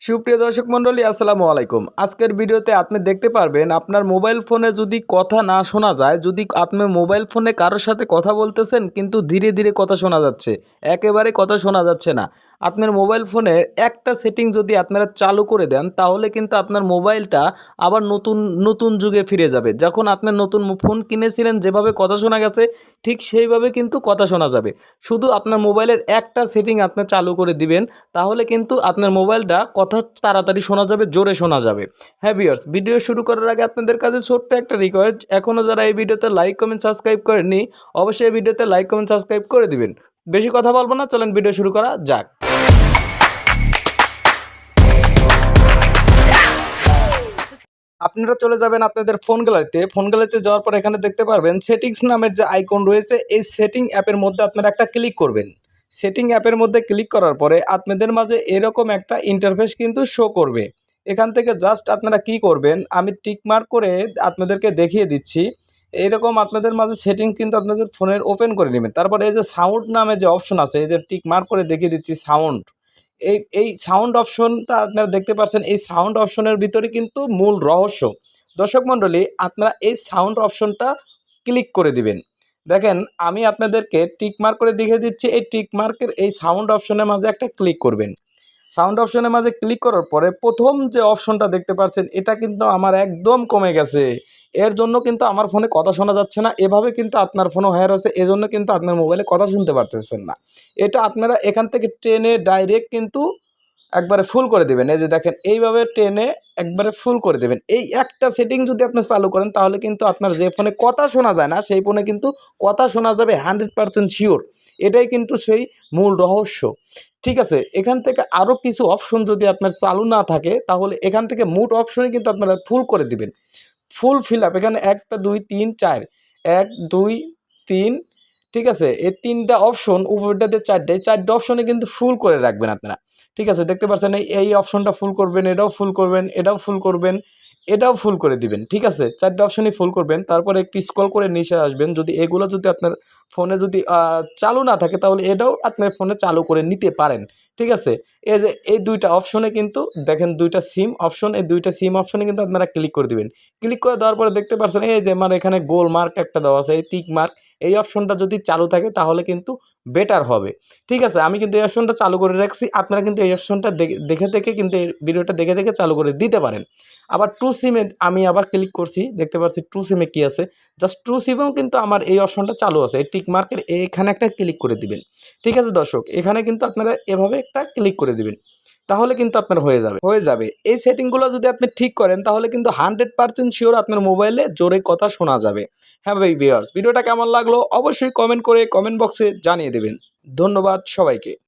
সুপ্রিয় দর্শক মণ্ডলী, আসসালামু আলাইকুম। আজকের ভিডিওতে আপনি দেখতে পারবেন, আপনার মোবাইল ফোনে যদি কথা না শোনা যায়, যদি আপনি মোবাইল ফোনে কারোর সাথে কথা বলতেছেন, কিন্তু ধীরে ধীরে কথা শোনা যাচ্ছে, একেবারে কথা শোনা যাচ্ছে না। আপনার মোবাইল ফোনের একটা সেটিং যদি আপনারা চালু করে দেন, তাহলে কিন্তু আপনার মোবাইলটা আবার নতুন নতুন যুগে ফিরে যাবে। যখন আপনার নতুন ফোন কিনেছিলেন, যেভাবে কথা শোনা গেছে, ঠিক সেইভাবে কিন্তু কথা শোনা যাবে। শুধু আপনার মোবাইলের একটা সেটিং আপনি চালু করে দিবেন, তাহলে কিন্তু আপনার মোবাইলটা কথা তাড়াতাড়ি শোনা যাবে, জোরে শোনা যাবে। হ্যাঁ বিয়ার্স ভিডিও শুরু করার আগে আপনাদের কাছে ছোট্ট একটা রিকোয়েস্ট এখনও যারা এই ভিডিওতে লাইক কমেন্ট সাবস্ক্রাইব করেননি, অবশ্যই এই ভিডিওতে লাইক কমেন্ট সাবস্ক্রাইব করে দিবেন। বেশি কথা বলব না, চলেন ভিডিও শুরু করা যাক। আপনারা চলে যাবেন আপনাদের ফোন গ্যালারিতে ফোন গ্যালারিতে যাওয়ার পর এখানে দেখতে পারবেন সেটিংস নামের যে আইকন রয়েছে, এই সেটিং অ্যাপের মধ্যে আপনারা একটা ক্লিক করবেন। সেটিং অ্যাপের মধ্যে ক্লিক করার পরে আপনাদের মাঝে এরকম একটা ইন্টারফেস কিন্তু শো করবে। এখান থেকে জাস্ট আপনারা কি করবেন, আমি টিক মার্ক করে আপনাদেরকে দেখিয়ে দিচ্ছি। এরকম আপনাদের মাঝে সেটিং কিন্তু আপনাদের ফোনের ওপেন করে নেবেন। তারপরে এই যে সাউন্ড নামে যে অপশন আছে, এই যে টিক মার্ক করে দেখিয়ে দিচ্ছি সাউন্ড এই এই সাউন্ড অপশনটা আপনারা দেখতে পাচ্ছেন, এই সাউন্ড অপশনের ভিতরে কিন্তু মূল রহস্য। দর্শক মণ্ডলী, আপনারা এই সাউন্ড অপশনটা ক্লিক করে দিবেন। দেখেন, আমি আপনাদেরকে টিক মার্ক করে দেখিয়ে দিচ্ছি। এই টিক মার্কের এই সাউন্ড অপশনের মাঝে একটা ক্লিক করবেন। সাউন্ড অপশনের মাঝে ক্লিক করার পরে প্রথম যে অপশনটা দেখতে পাচ্ছেন, এটা কিন্তু আমার একদম কমে গেছে। এর জন্য কিন্তু আমার ফোনে কথা শোনা যাচ্ছে না। এভাবে কিন্তু আপনার ফোনও হায়ার হয়েছে। এজন্য কিন্তু আপনার মোবাইলে কথা শুনতে পারতেছেন না। এটা আপনারা এখান থেকে ট্রেনে ডাইরেক্ট কিন্তু একবারে ফুল করে দেবেন। এই যে দেখেন, এইভাবে টেনে একবারে ফুল করে দেবেন। এই একটা সেটিং যদি আপনি চালু করেন, তাহলে কিন্তু আপনার যে ফোনে কথা শোনা যায় না, সেই ফোনে কিন্তু কথা শোনা যাবে হান্ড্রেড পারসেন্ট শিওর এটাই কিন্তু সেই মূল রহস্য। ঠিক আছে, এখান থেকে আরও কিছু অপশন যদি আপনার চালু না থাকে, তাহলে এখান থেকে মোট অপশনে কিন্তু আপনারা ফুল করে দিবেন। ফুল ফিল আপ এখানে একটা, দুই, তিন, চার। এক, দুই, তিন ঠিক আছে? এই তিনটা অপশন উপরটাতে চারটে চারটে অপশনে কিন্তু ফুল করে রাখবেন আপনারা। ঠিক আছে? দেখতে পাচ্ছেন এই অপশনটা ফুল করবেন, এটাও ফুল করবেন, এটাও ফুল করবেন। এটাও ফুল করে দিবেন, ঠিক আছে? চারটে অপশনই ফুল করবেন, তারপরে একটু স্ক্রল করে নিচে আসবেন। যদি এগুলো যদি আপনার ফোনে যদি চালু না থাকে, তাহলে এটাও আপনার ফোনে চালু করে নিতে পারেন, ঠিক আছে? এই যে, এই দুইটা অপশনে কিন্তু, দেখেন দুইটা সিম অপশন এই দুইটা সিম অপশনে কিন্তু আপনারা ক্লিক করে দিবেন। ক্লিক করে দেওয়ার পরে দেখতে পাচ্ছেন এই যে, আমার এখানে গোল মার্ক একটা দেওয়া আছে, এই টিক মার্ক এই অপশনটা যদি চালু থাকে, তাহলে কিন্তু বেটার হবে, ঠিক আছে? আমি কিন্তু এই অপশনটা চালু করে রাখছি, আপনারা কিন্তু এই অপশনটা দেখে- দেখে দেখে কিন্তু এই ভিডিওটা দেখে দেখে চালু করে দিতে পারেন। আবার টু সিমে আমি আবার ক্লিক করছি, দেখতে পাচ্ছি টু সিমে কী আছে? জাস্ট টু সিমেও কিন্তু আমার এই অপশনটা চালু আছে, এই টিক মার্কের এখানে একটা ক্লিক করে দিবেন। ঠিক আছে দর্শক, এখানে কিন্তু আপনারা এভাবে একটা ক্লিক করে দিবেন। তাহলে কিন্তু আপনার হয়ে যাবে। হয়ে যাবে। এই সেটিংগুলো যদি আপনি ঠিক করেন, তাহলে কিন্তু হান্ড্রেড পার্সেন্ট শিওর আপনার মোবাইলে জোরে কথা শোনা যাবে। হ্যাঁ ভাই ভিউয়ার্স ভিডিওটা কেমন লাগল অবশ্যই কমেন্ট করে কমেন্ট বক্সে জানিয়ে দেবেন। ধন্যবাদ সবাইকে।